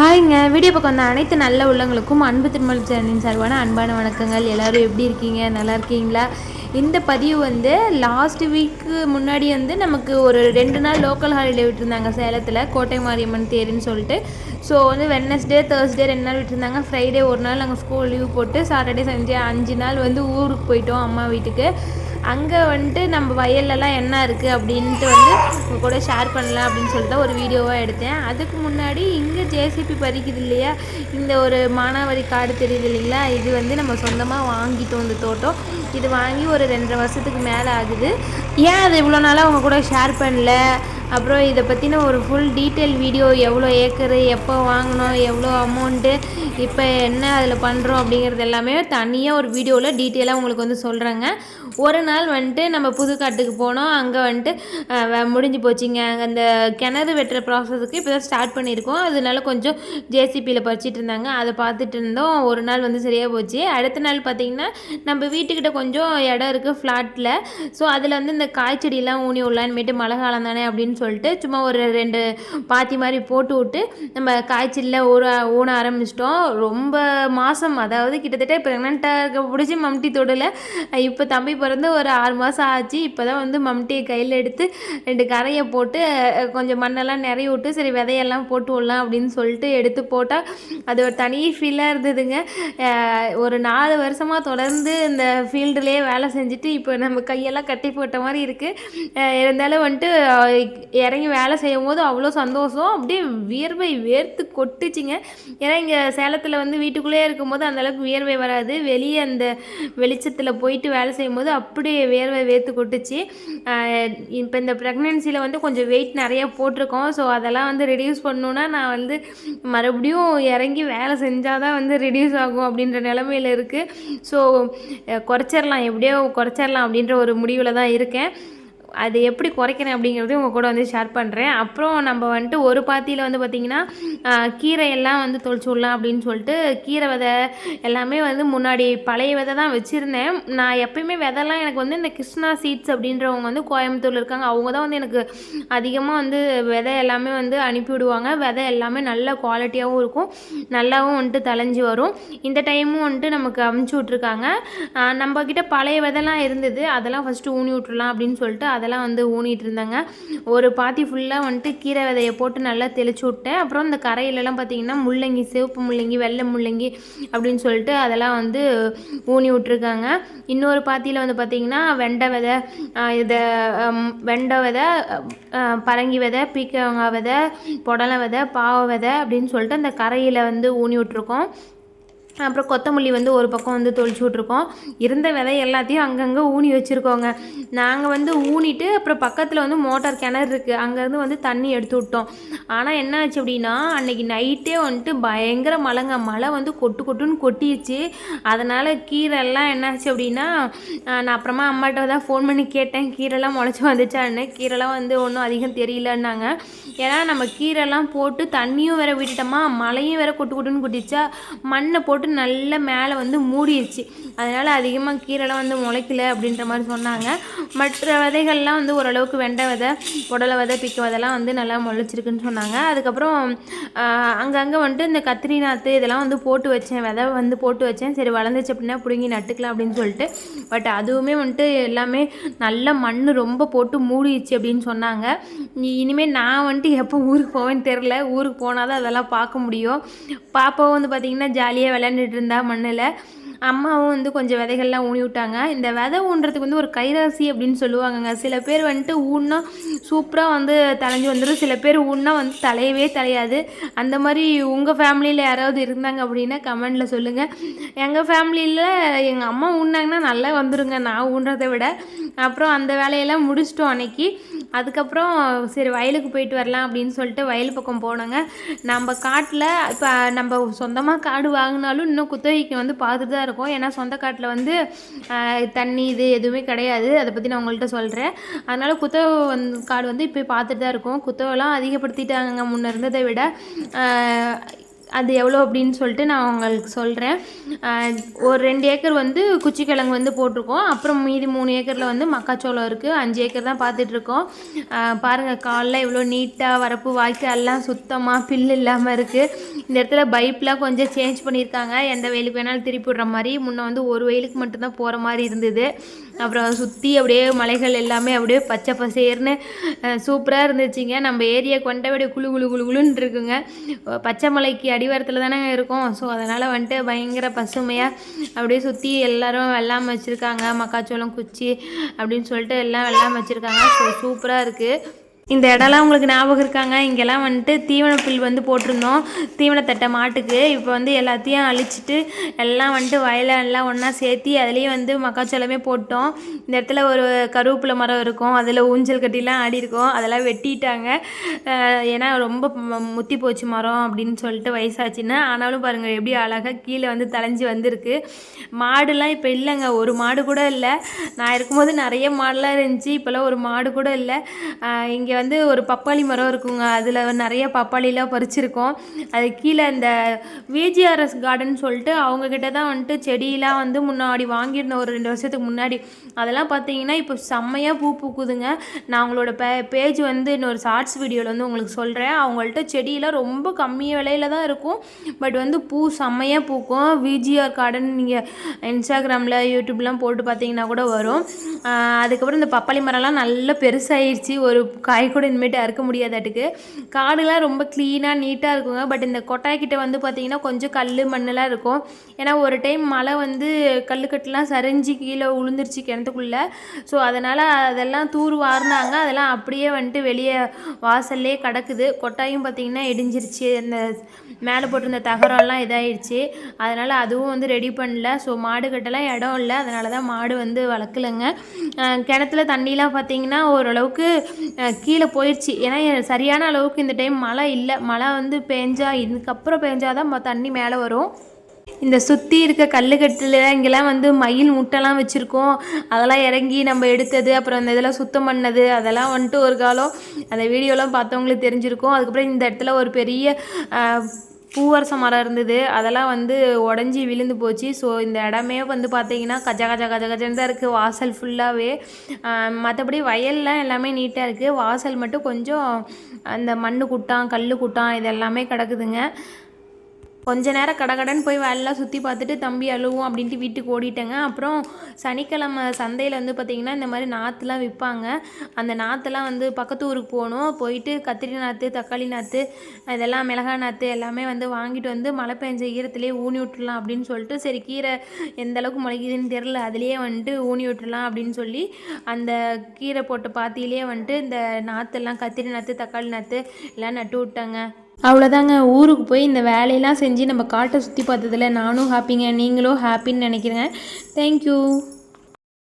ஹாய்ங்க. Video பக்கம் வந்த அனைத்து நல்ல உள்ளங்களுக்கும் அன்பு திருமல் சேனலின் சார்பான அன்பான வணக்கங்கள். எல்லோரும் எப்படி இருக்கீங்க? நல்லா இருக்கீங்களா? இந்த பதிவு வந்து லாஸ்ட் வீக்கு முன்னாடி வந்து நமக்கு ஒரு ரெண்டு நாள் லோக்கல் ஹாலிடே விட்டுருந்தாங்க சேலத்தில் கோட்டை மாரியம்மன் தேருன்னு சொல்லிட்டு. ஸோ வந்து வெட்னஸ்டே தேர்ஸ்டே ரெண்டு நாள் விட்டுருந்தாங்க. ஃப்ரைடே ஒரு நாள் நாங்கள் ஸ்கூல் லீவ் போட்டு சாட்டர்டே சண்டே அஞ்சு நாள் வந்து ஊருக்கு போயிட்டோம் அம்மா வீட்டுக்கு. அங்கே வந்துட்டு நம்ம வயல்லலாம் என்ன இருக்குது அப்படின்ட்டு வந்து உங்கள் கூட ஷேர் பண்ணலாம் அப்படின்னு சொல்லிட்டு தான் ஒரு வீடியோவாக எடுத்தேன். அதுக்கு முன்னாடி இங்கே ஜேசிபி பறிக்குது இல்லையா? இந்த ஒரு மானாவாரி காடு தெரியுது இல்லைங்களா? இது வந்து நம்ம சொந்தமாக வாங்கிட்டோம் இந்த தோட்டம். இது வாங்கி ஒரு ரெண்டரை வருஷத்துக்கு மேலே ஆகுது. ஏன் அது இவ்வளோ நாளாக அவங்க கூட ஷேர் பண்ணல? அப்புறம் இதை பற்றின ஒரு ஃபுல் டீட்டெயில் வீடியோ எவ்வளோ ஏக்கரு எப்போ வாங்கினோம் எவ்வளோ அமௌண்ட்டு இப்போ என்ன அதில் பண்ணுறோம் அப்படிங்கிறது எல்லாமே தனியாக ஒரு வீடியோவில் டீட்டெயிலாக உங்களுக்கு வந்து சொல்கிறேங்க ஒரு நாள் வந்துட்டு நம்ம புதுக்காட்டுக்கு போனோம். அங்கே வந்துட்டு முடிஞ்சு போச்சுங்க. அந்த கிணறு வெட்டுற ப்ராசஸுக்கு இப்போ தான் ஸ்டார்ட் பண்ணியிருக்கோம். அதனால கொஞ்சம் ஜேசிபியில் பறிச்சிட்டு இருந்தாங்க. அதை பார்த்துட்டு இருந்தோம். ஒரு நாள் வந்து சரியாக போச்சு. அடுத்த நாள் பார்த்திங்கன்னா நம்ம வீட்டுக்கிட்ட கொஞ்சம் இடம் இருக்குது ஃப்ளாட்டில் ஸோ அதில் வந்து இந்த காய்ச்செடியெல்லாம் ஊனி விடலான்மேட்டு மழை காலம் தானே அப்படின்னு சொல்லிட்டு சும்மா ஒரு ரெண்டு பாத்தி மாதிரி போட்டு விட்டு நம்ம காய்ச்சலில் ஊற ஊன ஆரம்பிச்சிட்டோம். ரொம்ப மாதம் அதாவது கிட்டத்தட்ட ப்ரெக்னெண்ட்டாக இருக்க பிடிச்சி மம்டி தொடலை. இப்போ தம்பி பிறந்து ஒரு ஆறு மாதம் ஆச்சு. இப்போ தான் வந்து மம்டியை கையில் எடுத்து ரெண்டு கரையை போட்டு கொஞ்சம் மண்ணெல்லாம் நிறைய விட்டு சரி விதையெல்லாம் போட்டு விடலாம் அப்படின்னு சொல்லிட்டு எடுத்து போட்டால் அது ஒரு தனி ஃபீலாக இருந்ததுங்க. ஒரு நாலு வருஷமாக தொடர்ந்து இந்த ஃபீல்டுலேயே வேலை செஞ்சுட்டு இப்போ நம்ம கையெல்லாம் கட்டி போட்ட மாதிரி இருக்குது இருந்தாலும் வந்துட்டு இறங்கி வேலை செய்யும் போது அவ்வளோ சந்தோஷம். அப்படியே வியர்வை வேர்த்து கொட்டுச்சிங்க. ஏன்னா இங்கே சேலத்தில் வந்து வீட்டுக்குள்ளேயே இருக்கும்போது அந்தளவுக்கு வியர்வை வராது. வெளியே அந்த வெளிச்சத்தில் போயிட்டு வேலை செய்யும் போது அப்படியே வியர்வை வேர்த்து கொட்டுச்சு. இப்போ இந்த ப்ரெக்னென்சியில் வந்து கொஞ்சம் வெயிட் நிறைய போட்டிருக்கோம். ஸோ அதெல்லாம் வந்து ரெடியூஸ் பண்ணணுன்னா நான் வந்து மறுபடியும் இறங்கி வேலை செஞ்சால் தான் வந்து ரெடியூஸ் ஆகும் அப்படின்ற நிலமையில் இருக்குது ஸோ குறைச்சிடலாம் எப்படியோ குறைச்சிடலாம் அப்படின்ற ஒரு முடிவில் தான் இருக்கேன். அது எப்படி குறைக்கிறேன் அப்படிங்கிறது உங்கள் கூட வந்து ஷேர் பண்ணுறேன் அப்புறம் நம்ம வந்துட்டு ஒரு பாத்தியில் வந்து பார்த்திங்கன்னா கீரை எல்லாம் வந்து தொளிச்சு விடலாம் அப்படின்னு சொல்லிட்டு கீரை விதை எல்லாமே வந்து முன்னாடி பழைய விதை தான் வச்சுருந்தேன். நான் எப்பயுமே விதைலாம் எனக்கு வந்து இந்த கிருஷ்ணா சீட்ஸ் அப்படின்றவங்க வந்து கோயம்புத்தூரில் இருக்காங்க. அவங்க தான் வந்து எனக்கு அதிகமாக வந்து விதை எல்லாமே வந்து அனுப்பிவிடுவாங்க விதை எல்லாமே நல்ல குவாலிட்டியாகவும் இருக்கும். நல்லாவும் வந்துட்டு தலைஞ்சு வரும். இந்த டைமும் வந்துட்டு நமக்கு அமுச்சு விட்ருக்காங்க நம்மக்கிட்ட பழைய விதைலாம் இருந்தது. அதெல்லாம் ஃபஸ்ட்டு ஊனி விட்ருலாம் அப்படின்னு சொல்லிட்டு அதெல்லாம் வந்து ஊனிட்டு இருந்தாங்க. ஒரு பாத்தி ஃபுல்லாக வந்துட்டு கீரை விதையை போட்டு நல்லா தெளிச்சு விட்டேன். அப்புறம் இந்த கரையிலலாம் பார்த்தீங்கன்னா முள்ளங்கி சிவப்பு முள்ளங்கி வெள்ளை முள்ளங்கி அப்படின்னு சொல்லிட்டு அதெல்லாம் வந்து ஊனி விட்ருக்காங்க இன்னொரு பாத்தியில் வந்து பார்த்திங்கன்னா வெண்டை விதை இதை வெண்டை விதை பரங்கி விதை பீக்கவங்காய் விதை புடலை விதை பாவை விதை அப்படின்னு சொல்லிட்டு அந்த கரையில் வந்து ஊனி விட்ருக்கோம் அப்புறம் கொத்தமல்லி வந்து ஒரு பக்கம் வந்து தொளிச்சு விட்ருக்கோம் இருந்த விதை எல்லாத்தையும் அங்கங்கே ஊனி வச்சுருக்கோங்க. நாங்கள் வந்து ஊனிட்டு அப்புறம் பக்கத்தில் வந்து மோட்டார் கிணறு இருக்குது அங்கேருந்து வந்து தண்ணி எடுத்து விட்டோம். ஆனால் என்ன ஆச்சு அப்படின்னா அன்றைக்கி நைட்டே வந்துட்டு பயங்கர மழைங்க. மழை வந்து கொட்டு கொட்டுன்னு கொட்டிடுச்சு. அதனால் கீரைலாம் என்னாச்சு அப்படின்னா நான் அப்புறமா அம்மாட்ட தான் ஃபோன் பண்ணி கேட்டேன். கீரைலாம் முளைச்சி வந்துச்சான்னு. கீரைலாம் வந்து ஒன்றும் அதிகம் தெரியலன்னாங்க. ஏன்னா நம்ம கீரைலாம் போட்டு தண்ணியும் வேற விட்டுட்டோமா. மழையும் வேற கொட்டு கொட்டுன்னு கொட்டிச்சா மண்ணை போட்டு போட்டு நல்ல மேலே வந்து மூடிடுச்சு அதனால் அதிகமாக கீரைலாம் வந்து முளைக்கல அப்படின்ற மாதிரி சொன்னாங்க. மற்ற விதைகள்லாம் வந்து ஓரளவுக்கு வெண்டை விதை உடலை விதை பிக்க விதைலாம் வந்து நல்லா முளைச்சிருக்குன்னு சொன்னாங்க. அதுக்கப்புறம் அங்கங்கே வந்துட்டு இந்த கத்திரி நாற்று இதெல்லாம் வந்து போட்டு வச்சேன். விதை வந்து போட்டு வச்சேன். சரி வளர்ந்துச்சு அப்படின்னா பிடுங்கி நட்டுக்கலாம் அப்படின்னு சொல்லிட்டு. பட் அதுவுமே வந்துட்டு எல்லாமே நல்ல மண் ரொம்ப போட்டு மூடிடுச்சு அப்படின்னு சொன்னாங்க. இனிமேல் நான் வந்துட்டு எப்போ ஊருக்கு போவேன்னு தெரில ஊருக்கு போனால் தான் அதெல்லாம் பார்க்க முடியும். பாப்பாவும் வந்து பார்த்திங்கன்னா ஜாலியாக விளையாண்டுட்டு இருந்தா மண்ணில். அம்மாவும் வந்து கொஞ்சம் விதைகள்லாம் ஊனி விட்டாங்க இந்த விதை ஊன்றதுக்கு வந்து ஒரு கைராசி அப்படின்னு சொல்லுவாங்கங்க. சில பேர் வந்துட்டு ஊன்னா சூப்பராக வந்து தலைஞ்சு வந்துடும் சில பேர் ஊன்னா வந்து தலையவே தலையாது. அந்த மாதிரி உங்கள் ஃபேமிலியில் யாராவது இருந்தாங்க அப்படின்னா கமெண்டில் சொல்லுங்கள் எங்கள் ஃபேமிலியில் எங்கள் அம்மா ஊன்னாங்கன்னா நல்லா வந்துடுங்க நான் ஊன்றதை விட. அப்புறம் அந்த வேலையெல்லாம் முடிச்சிட்டோம் அன்னைக்கு. அதுக்கப்புறம் சரி வயலுக்கு போயிட்டு வரலாம் அப்படின்னு சொல்லிட்டு வயல் பக்கம் போனோங்க. நம்ம காட்டில் இப்போ நம்ம சொந்தமாக காடு வாங்கினாலும் இன்னும் குத்தகைக்கு வந்து பார்த்துட்டு தான் இருக்கோம். ஏன்னா சொந்த காட்டில் வந்து தண்ணி இது எதுவுமே கிடையாது. அதை பற்றி நான் உங்கள்கிட்ட சொல்கிறேன் அதனால் குத்தகை வந்து காடு வந்து இப்போ பார்த்துட்டு தான் இருக்கோம். குத்தகைலாம் அதிகப்படுத்திட்டாங்க முன்னே இருந்ததை விட அது எவ்வளோ அப்படின்னு சொல்லிட்டு நான் உங்களுக்கு சொல்கிறேன் ஒரு ரெண்டு ஏக்கர் வந்து குச்சிக்கிழங்கு வந்து போட்டிருக்கோம். அப்புறம் மீதி மூணு ஏக்கரில் வந்து மக்காச்சோளம் இருக்குது அஞ்சு ஏக்கர் தான் பார்த்துட்ருக்கோம் பாருங்கள் காலைல இவ்வளோ நீட்டாக வரப்பு வாய்க்கால் எல்லாம் சுத்தமாக பில்லு இல்லாமல் இருக்குது இந்த இடத்துல பைப்லாம் கொஞ்சம் சேஞ்ச் பண்ணியிருக்காங்க. எந்த வெயிலுக்கு வேணாலும் திருப்பி விடுற மாதிரி. முன்னே வந்து ஒரு வெயிலுக்கு மட்டும்தான் போகிற மாதிரி இருந்தது. அப்புறம் சுற்றி அப்படியே மலைகள் எல்லாமே அப்படியே பச்சை பசேர்னு சூப்பராக இருந்துச்சுங்க. நம்ம ஏரியா கொண்டபடி குழு குழு குழு குழுன்னு இருக்குங்க. பச்சை மலைக்கு அடிவாரத்தில் தானே இருக்கும். ஸோ அதனால் வந்துட்டு பயங்கர பசுமையாக அப்படியே சுற்றி எல்லோரும் வெள்ளாமல் வச்சுருக்காங்க. மக்காச்சோளம் குச்சி அப்படின்னு சொல்லிட்டு எல்லாம் வெள்ளாமல் வச்சுருக்காங்க. ஸோ சூப்பராக இருக்குது இந்த இடம்லாம் உங்களுக்கு ஞாபகம் இருக்காங்க? இங்கெல்லாம் வந்துட்டு தீவன புல் வந்து போட்டிருந்தோம். தீவனத்தட்டை மாட்டுக்கு. இப்போ வந்து எல்லாத்தையும் அழிச்சிட்டு எல்லாம் வந்துட்டு வயலை எல்லாம் ஒன்றா சேர்த்தி அதுலேயும் வந்து மக்காச்சோளமே போட்டோம். இந்த இடத்துல ஒரு கருவேப்பிலை மரம் இருக்கும். அதில் ஊஞ்சல் கட்டிலாம் ஆடி இருக்கும். அதெல்லாம் வெட்டிட்டாங்க. ஏன்னா ரொம்ப முத்தி போச்சு மரம் அப்படின்னு சொல்லிட்டு வயசாச்சுன்னா. ஆனாலும் பாருங்கள் எப்படி அழகாக கீழே வந்து தலைஞ்சி வந்திருக்கு. மாடுலாம் இப்போ இல்லைங்க. ஒரு மாடு கூட இல்லை. நான் இருக்கும்போது நிறைய மாடுலாம் இருந்துச்சு. இப்போல்லாம் ஒரு மாடு கூட இல்லை. இங்கே வந்து ஒரு பப்பாளி மரம் இருக்குங்க. அதில் நிறைய பப்பாளிலாம் பறிச்சிருக்கோம். அது கீழே இந்த விஜிஆர்எஸ் கார்டன் சொல்லிட்டு அவங்கக்கிட்ட தான் வந்துட்டு செடியெலாம் வந்து முன்னாடி வாங்கியிருந்தோம். ஒரு ரெண்டு வருஷத்துக்கு முன்னாடி. அதெல்லாம் பார்த்தீங்கன்னா இப்போ செம்மையாக பூ பூக்குதுங்க. நான் அவங்களோட பே பேஜ் வந்து இன்னொரு ஷார்ட்ஸ் வீடியோவில் வந்து உங்களுக்கு சொல்கிறேன் அவங்கள்ட்ட செடியெலாம் ரொம்ப கம்மி விலையில தான் இருக்கும். பட் வந்து பூ செம்மையாக பூக்கும். விஜிஆர் கார்டன் நீங்கள் இன்ஸ்டாகிராமில் யூடியூப்லாம் போட்டு பார்த்தீங்கன்னா கூட வரும். அதுக்கப்புறம் இந்த பப்பாளி மரம்லாம் நல்லா பெருசாகிடுச்சு ஒரு காய் கூட இனிமேட்டு அறுக்க முடியாதாட்டுக்கு. காடுலாம் ரொம்ப க்ளீனாக நீட்டாக இருக்குங்க. பட் இந்த கொட்டாய்கிட்ட வந்து பார்த்திங்கன்னா கொஞ்சம் கல் மண்ணெலாம் இருக்கும். ஏன்னா ஒரு டைம் மழை வந்து கல்லுக்கட்டுலாம் சரிஞ்சு கீழே உளுந்துருச்சு கிணத்துக்குள்ளே. ஸோ அதனால் அதெல்லாம் தூர் வாரினாங்க. அதெல்லாம் அப்படியே வந்துட்டு வெளியே வாசல்லே கிடக்குது. கொட்டாயும் பார்த்திங்கன்னா இடிஞ்சிருச்சு. அந்த மேலே போட்டிருந்த தகரம்லாம் இதாகிடுச்சு அதனால் அதுவும் வந்து ரெடி பண்ணல. ஸோ மாடு கட்டலாம் இடம் இல்லை. அதனால தான் மாடு வந்து வளர்க்கலைங்க. கிணத்துல தண்ணிலாம் பார்த்திங்கன்னா ஓரளவுக்கு கீழே போயிடுச்சு ஏன்னா சரியான அளவுக்கு இந்த டைம் மழை இல்லை. மழை வந்து பேஞ்சா இதுக்கப்புறம் பேஞ்சாதான் தண்ணி மேலே வரும். இந்த சுற்றி இருக்க கல்லுக்கட்டில் இங்கெல்லாம் வந்து மயில் முட்டைலாம் வச்சுருக்கோம். அதெல்லாம் இறங்கி நம்ம எடுத்தது அப்புறம் அந்த இதெல்லாம் சுத்தம் பண்ணது அதெல்லாம் வந்துட்டு ஒரு காலம். அந்த வீடியோலாம் பார்த்தவங்களுக்கு தெரிஞ்சிருக்கும். அதுக்கப்புறம் இந்த இடத்துல ஒரு பெரிய பூவரச மரம் இருந்தது. அதெல்லாம் வந்து உடஞ்சி விழுந்து போச்சு. ஸோ இந்த இடமே வந்து பார்த்திங்கன்னா கஜ கஜ கஜ கஜன்னு தான் இருக்குது வாசல் ஃபுல்லாகவே மற்றபடி வயல்லாம் எல்லாமே நீட்டாக இருக்குது வாசல் மட்டும் கொஞ்சம் அந்த மண் குட்டான் கல் குட்டான் இது எல்லாமே கிடக்குதுங்க. கொஞ்ச நேரம் கடகடன்னு போய் வேலைலாம் சுற்றி பார்த்துட்டு தம்பி அழுவும் அப்படின்ட்டு வீட்டுக்கு ஓடிட்டேங்க. அப்புறம் சனிக்கிழமை சந்தையில் வந்து பார்த்திங்கன்னா இந்த மாதிரி நாற்றுலாம் விற்பாங்க அந்த நாற்றுலாம் வந்து பக்கத்து ஊருக்கு போகணும். போயிட்டு கத்திரி நாற்று தக்காளி நாற்று இதெல்லாம் மிளகாய் நாற்று எல்லாமே வந்து வாங்கிட்டு வந்து மழை பெஞ்ச ஈரத்துலேயே ஊனி விட்டுலாம் அப்படின்னு சொல்லிட்டு சரி கீரை எந்த அளவுக்கு முளைக்குதுன்னு தெரில அதுலேயே வந்துட்டு ஊனி விட்டுலாம் அப்படின்னு சொல்லி அந்த கீரை போட்ட பாத்தியிலே வந்துட்டு இந்த நாற்றுலாம் கத்திரி நாற்று தக்காளி நாற்று எல்லாம் நட்டு விட்டாங்க. அவ்வளோதாங்க ஊருக்கு போய் இந்த வேலையெல்லாம் செஞ்சு நம்ம காட்டை சுற்றி பார்த்ததில் நானும் ஹாப்பிங்க நீங்களும் ஹாப்பின்னு நினைக்கிறேங்க. தேங்க்யூ